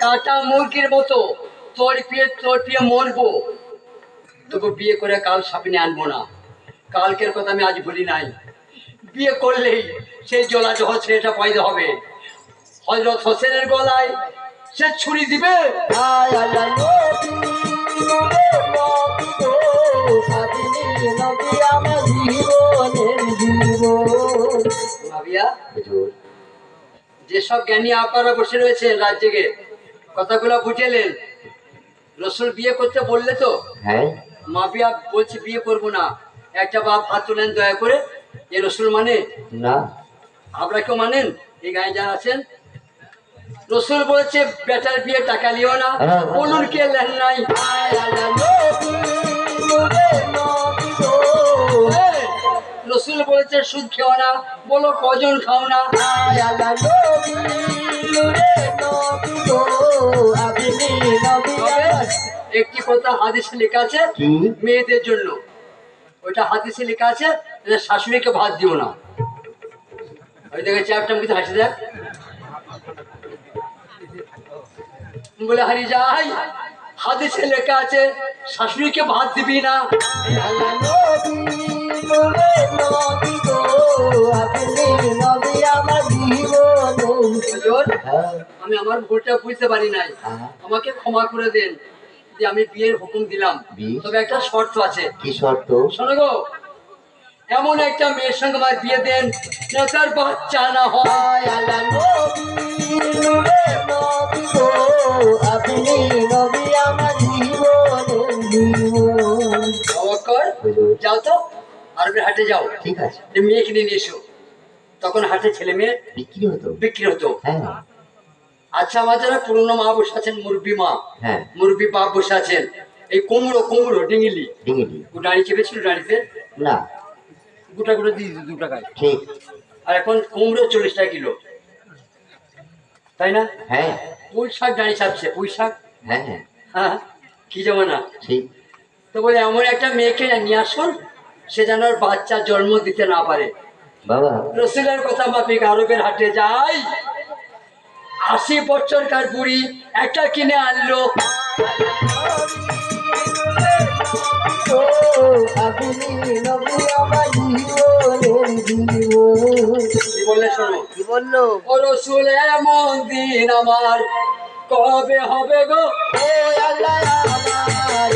কাটা মুরগির মতো। তোর পিয়ে তোর পিয়ে মরবো। তবু বিয়ে করে কাল সামনে আনব না। কালকের কথা আমি আজ ভুলি নাই। বিয়ে করলেই সেই জলা জহ ছেলেটা পয়দা হবে। হজরত হোসেনের গলায় সে ছুরি দিবে। আমার জীবন। যেসব জ্ঞানী আপনারা বসে রয়েছেন রাজ্যে কথাগুলো বুঝেলেন রসুল বিয়ে করতে বললে তো হ্যাঁ বলছে বিয়ে করব না একটা বাপ হাত তোলেন দয়া করে এ রসুল মানে না আপনারা কেউ মানেন এই গায়ে যারা আছেন রসুল বলছে বেটার বিয়ে টাকা লিও না হ্যাঁ। বলুন কে লেন নাই রসুল বলেছে সুদ খেও না। বলো কজন খাও না? একটি কথা হাদিসে লেখা আছে মেয়েদের জন্য। ওইটা হাদিসে লেখা আছে শাশুড়িকে ভাত দিও না। ওই দেখে চ্যাপটা মুখে হাসি দেয়। বলে হারি যাই। হাদিসে লেখা আছে শাশুড়িকে ভাত দিবি না। গো আপনি আমার হ্যাঁ আমি আমার ভুলটা বুঝতে পারি নাই হ্যাঁ। আমাকে ক্ষমা করে দেন যে আমি বিয়ের হুকুম দিলাম? তবে একটা শর্ত আছে কি শর্ত শোনো গো এমন একটা মেয়ের সঙ্গে আমার বিয়ে দেন তার বাচ্চা না হয় হায় আপনি নবী আমার জীবন যাও তো আরবের হাটে যাও। ঠিক আছে। মেয়ে কিনে নিয়ে এসো। তখন হাটে ছেলে মেয়ে বিক্রি হতো? বিক্রি হতো। হ্যাঁ। আচ্ছা আমার যারা পুরনো মা বসে আছেন মুরব্বী মা হ্যাঁ। মুরব্বী বাপ বসে আছেন এই কুমড়ো কুমড়ো ডিঙিলি। ডিঙিলি। দাঁড়িয়ে চেপেছিল দাঁড়িতে না। গোটা গোটা দিয়ে দিত দু টাকায়। ঠিক। আর এখন কুমড়ো চল্লিশ টাকা কিলো। তাই না? হ্যাঁ। পুঁই শাক দাঁড়িয়ে ছাপছে পুঁই শাক? হ্যাঁ হ্যাঁ। হ্যাঁ কি জমানা? ঠিক তো বলে এমন একটা মেয়েকে নিয়ে আসুন সে যেন বাচ্চা জন্ম দিতে না পারে। বাবা। রসুলের কথা মাফিক আরবের হাটে যাই। আশি বছরকার বুড়ি একটা কিনে আনলো। ও আপনি আমার জীবনের জীবন। কি বললে শোনো? কি বলল? ও রসুল এমন দিন আমার। কবে হবে গো? আল্লাহ আমার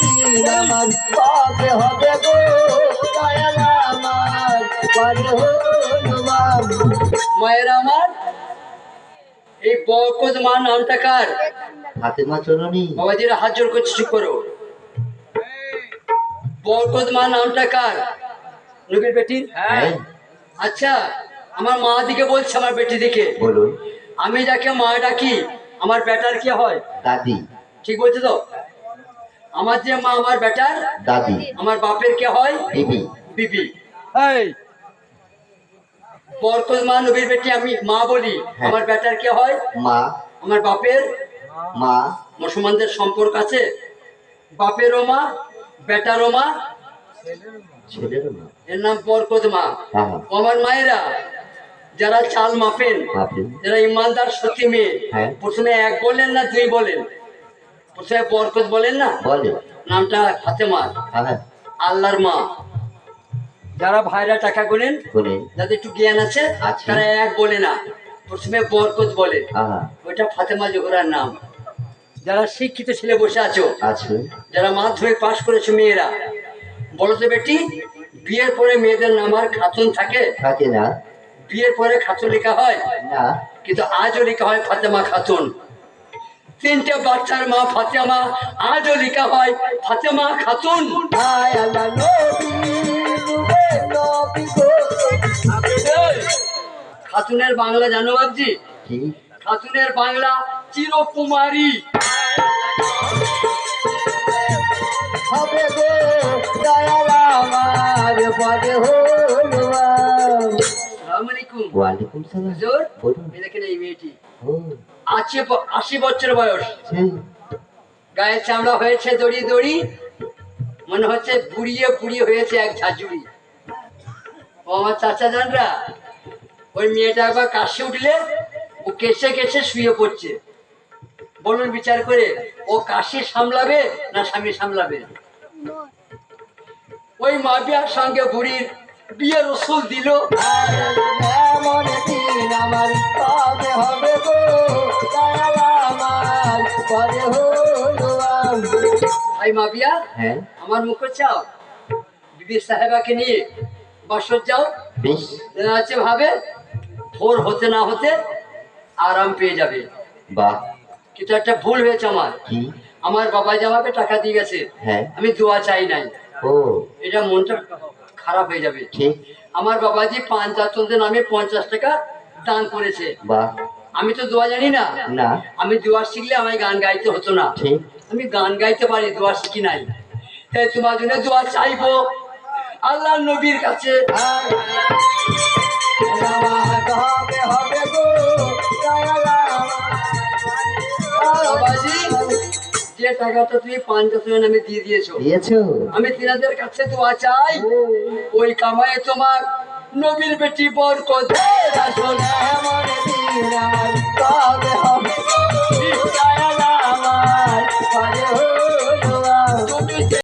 দিন আমার। কবে হবে গো দয়াল আমার। মায়ের আমার। এই বরকত মা নামটা কার? হাতে বাবাজিরা জোর করছে চুপ করো। বরকত মা নামটা কার? নবীর বেটির হ্যাঁ। আচ্ছা আমার মা দিকে বলছে আমার বেটি দিকে বলুন। আমি যাকে মা ডাকি আমার বেটার কি হয়? দাদি। ঠিক বলছে তো? আমার যে মা আমার বেটার দাদি। আমার বাপের কে হয়? বিবি। বিবি। এই। বরকত মা নবীর বেটি আমি মা বলি। হ্যাঁ। আমার বেটার কে হয়? মা। আমার বাপের। মা। মুসলমানদের সম্পর্ক আছে? বাপেরও মা বেটারও মা। মা। এর নাম বরকত মা। হ্যাঁ হ্যাঁ। আমার মায়েরা যারা চাল মাপেন যারা ইমানদার সত্যি মেয়ে। প্রথমে এক বলেন না দুই বলেন প্রথমে বরকত বলেন না? বলে। নামটা ফাতেমা। হ্যাঁ আল্লাহর মা। যারা ভাইরা টাকা বলে যাদের একটু জ্ঞান আছে আছে। তারা এক বলে না প্রথমে বরকত বলে ওইটা ফাতেমা জোহরার নাম। যারা শিক্ষিত ছেলে বসে আছো আছে যারা মাধ্যমিক পাশ করেছে মেয়েরা বলো তো বেটি বিয়ের পরে মেয়েদের নাম আর খাতুন থাকে? থাকে না। বিয়ের পরে খাতুন লেখা হয়? না। কিন্তু আজও লেখা হয় ফাতেমা খাতুন। তিনটে বাচ্চার মা ফাতেমা আজও লেখা হয় ফাতেমা খাতুন। খাতুনের বাংলা জানো কি? খাতুনের বাংলা চিরকুমারী। হবে গো দয়াল আমার পরে হলো আসসালামু আলাইকুম। ওয়ালাইকুম সালাম। হুজুর বলুন। এই দেখেন এই মেয়েটি। আশি বছর বয়স। গায়ের চামড়া হয়েছে দড়ি দড়ি মনে হচ্ছে বুড়িয়ে বুড়িয়ে হয়েছে এক ঝাঁঝুড়ি। ও আমার চাচা জানরা ওই মেয়েটা একবার কাশি উঠলে ও কেসে কেসে শুয়ে পড়ছে। বলুন বিচার করে ও কাশি সামলাবে না স্বামী সামলাবে? ওই মা বিয়ার সঙ্গে বুড়ির বিয়ের ওষুধ দিল। আমার কবে হবে গো দয়াল আমার হলো ভাই মা বিয়া হ্যাঁ। আমার মুখে চাও? বিবি সাহেবাকে নিয়ে বাসর যাও। বেশ। আছে ভাবে ভোর হতে না হতে আরাম পেয়ে যাবে। বাহ। কিন্তু একটা ভুল হয়েছে আমার। আমার বাবা যে টাকা দিয়ে গেছে হ্যাঁ। আমি দোয়া চাই নাই। ও। এটা মনটা খারাপ হয়ে যাবে। আমার বাবাজি পাঞ্চাতনদের নামে পঞ্চাশ টাকা দান করেছে। বাহ। আমি তো দোয়া জানি না। না। আমি দোয়া শিখলে আমায় গান গাইতে হতো না। আমি গান গাইতে পারি দোয়া শিখি নাই। তাই তোমার জন্য দোয়া চাইব। আল্লাহ নবীর কাছে। আমার যে টাকাটা তুমি পাঞ্চাতনের নামে দিয়ে দিয়েছ। দিয়েছ? আমি তিনাদের কাছে দোয়া চাই। ওই কামায় তোমার। নবীর বেটি বর কোথায় মনে দিন তবে হবে